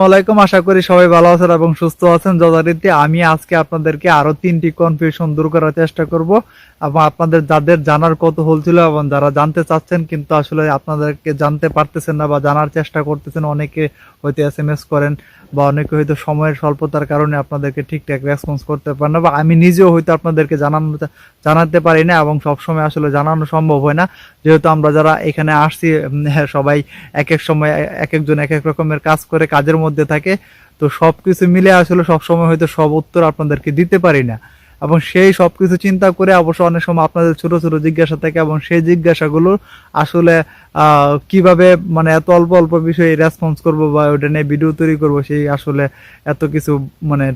ওয়ালাইকুম আশা করি সবাই ভালো আছেন এবং সুস্থ আছেন। যথারীতি আমি আজকে আপনাদেরকে আরও তিনটি কনফিউশন দূর করার চেষ্টা করব এবং আপনাদের যাদের জানার কৌতূহল ছিল এবং যারা জানতে চাচ্ছেন কিন্তু আসলে আপনাদেরকে জানতে পারতেছেন না বা জানার চেষ্টা করতেছেন অনেকে হয়তো এস এম এস করেন বা অনেকে হয়তো সময়ের স্বল্পতার কারণে আপনাদেরকে ঠিকঠাক রেসপন্স করতে পারেন না বা আমি নিজেও হয়তো আপনাদেরকে জানানো জানাতে পারি না এবং সবসময় আসলে জানানো সম্ভব হয় না। যেহেতু আমরা যারা এখানে আসছি হ্যাঁ, সবাই এক এক সময় এক একজন এক এক রকমের কাজ করে কাজের মধ্যে থাকে। তো সবকিছু মিলে আসলে সব সময় হয়তো সব উত্তর আপনাদেরকে দিতে পারি না। এবং সেই সবকিছু চিন্তা করে অবশ্য অনেক সময় আপনাদের ছোট ছোট জিজ্ঞাসা থাকে এবং সেই জিজ্ঞাসাগুলো আসলে কীভাবে মানে এত অল্প অল্প বিষয়ে রেসপন্স করব বা ওটা নিয়ে ভিডিও তৈরি করব সেই আসলে এত কিছু মানে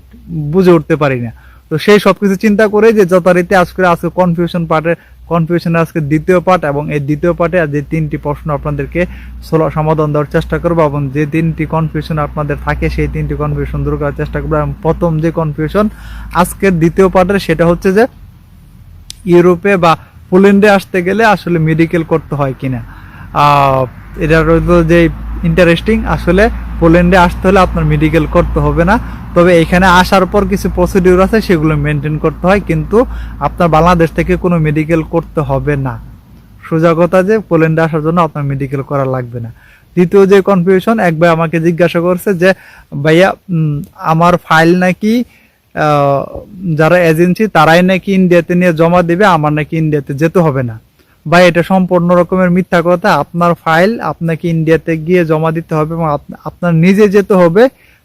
বুঝে উঠতে পারি না। তো সেই সবকিছু চিন্তা করে যে যথারীতি আজকে আজকে কনফিউশন পার্টের কনফিউশনের আজকে দ্বিতীয় পার্ট এবং এই দ্বিতীয় পার্টে যে তিনটি প্রশ্ন আপনাদেরকে সমাধান দেওয়ার চেষ্টা করব এবং যে তিনটি কনফিউশন আপনাদের থাকে, সেই তিনটি কনফিউশন দূর করার চেষ্টা করব এবং প্রথম যে কনফিউশন আজকের দ্বিতীয় পার্টের সেটা হচ্ছে যে ইউরোপে বা পোল্যান্ডে আসতে গেলে আসলে মেডিকেল করতে হয় কিনা। এটা রইল যে ইন্টারেস্টিং আসলে পোল্যান্ডে আসতে হলে আপনার মেডিকেল করতে হবে না। তবে এখানে আসার পর কিছু প্রসিডিউর আছে, সেগুলো মেনটেন করতে হয়, কিন্তু আপনার বাংলাদেশ থেকে কোনো মেডিকেল করতে হবে না। সোজা কথা যে, পোল্যান্ডে আসার জন্য আপনার মেডিকেল করা লাগবে না। দ্বিতীয় যে কনফিউশন এক ভাই আমাকে জিজ্ঞাসা করছে যে, ভাইয়া আমার ফাইল নাকি যারা এজেন্সি তারাই নাকি ইন্ডিয়াতে নিয়ে জমা দিবে, আমার নাকি ইন্ডিয়াতে যেতে হবে না? ভাই, এটা সম্পূর্ণ রকমের মিথ্যা কথা। আপনার ফাইল আপনাকে ইন্ডিয়াতে গিয়ে জমা দিতে হবে এবং আপনার নিজে যেতে হবে।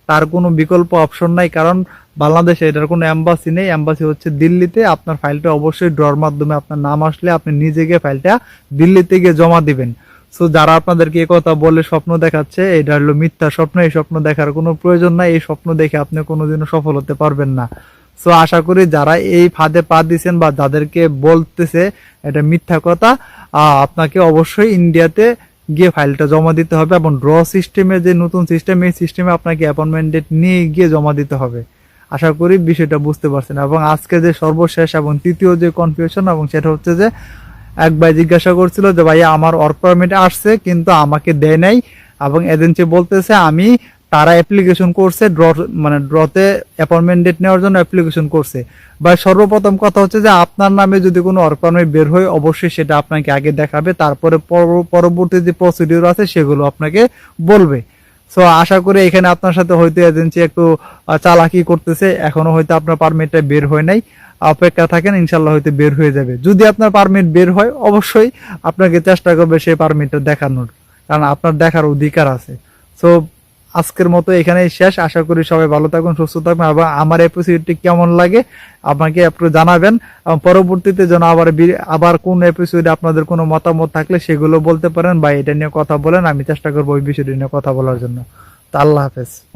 তার কোনো বিকল্প অপশন নাই, কারণ বাংলাদেশে এটার কোনো অ্যাম্বাসি নেই। অ্যাম্বাসি হচ্ছে দিল্লিতে। আপনার ফাইলটা অবশ্যই ড্রর মাধ্যমে আপনার নাম আসলে আপনি নিজে গিয়ে ফাইলটা দিল্লিতে গিয়ে জমা দিবেন। সো যারা আপনাদেরকে এই কথা বলে স্বপ্ন দেখাচ্ছে, এটা হলো মিথ্যা স্বপ্ন। এই স্বপ্ন দেখার কোনো প্রয়োজন নাই। এই স্বপ্ন দেখে আপনি কোনোদিনও সফল হতে পারবেন না। সো আশা করি যারা এই ফাঁদে পা দিচ্ছেন বা যাদেরকে বলতেছে এটা মিথ্যা কথা আপনাকে অবশ্যই ইন্ডিয়াতে গিয়ে ফাইলটা জমা দিতে হবে এবং ড্র সিস্টেমে যে নতুন সিস্টেম, এই সিস্টেমে আপনাকে অ্যাপয়েন্টমেন্ট ডেট নিয়ে গিয়ে জমা দিতে হবে। আশা করি বিষয়টা বুঝতে পারছেন। এবং আজকে যে সর্বশেষ এবং তৃতীয় যে কনফিউশন এবং সেটা হচ্ছে যে এক ভাই জিজ্ঞাসা করছিল যে, ভাইয়া, আমার ওয়ার্ক পারমিট আসছে, কিন্তু আমাকে দেয় নাই। এবং এজেন্সি বলতেছে, আমি তারা অ্যাপ্লিকেশন করছে ড্র মানে ড্রতে অ্যাপয়েন্টমেন্ট ডেট নেওয়ার জন্য অ্যাপ্লিকেশন করছে। বা সর্বপ্রথম কথা হচ্ছে যে আপনার নামে যদি কোনো পারমিট বের হয়, অবশ্যই সেটা আপনাকে আগে দেখাবে, তারপরে পর- পরবর্তী যে প্রসিডিউর আছে, সেগুলো আপনাকে বলবে। সো আশা করি এখানে আপনার সাথে হয়তো এজেন্সি একটু চালাকি করতেছে, এখনও হয়তো আপনার পারমিটটা বের হয় নাই। অপেক্ষা থাকেন, ইনশাল্লাহ হয়তো বের হয়ে যাবে। যদি আপনার পারমিট বের হয়, অবশ্যই আপনাকে চেষ্টা করবে সেই পারমিটটা দেখানোর, কারণ আপনার দেখার অধিকার আছে। সো আজকের মতো এখানেই শেষ। আশা করি সবাই ভালো থাকুন, সুস্থ থাকুন। এবং আমার এপিসোডটি কেমন লাগে আপনাকে একটু জানাবেন। এবং পরবর্তীতে যেন আবার আবার কোন এপিসোডে আপনাদের কোনো মতামত থাকলে সেগুলো বলতে পারেন বা এটা নিয়ে কথা বলেন, আমি চেষ্টা করব ওই বিষয়টি নিয়ে কথা বলার জন্য। তা আল্লাহ হাফেজ।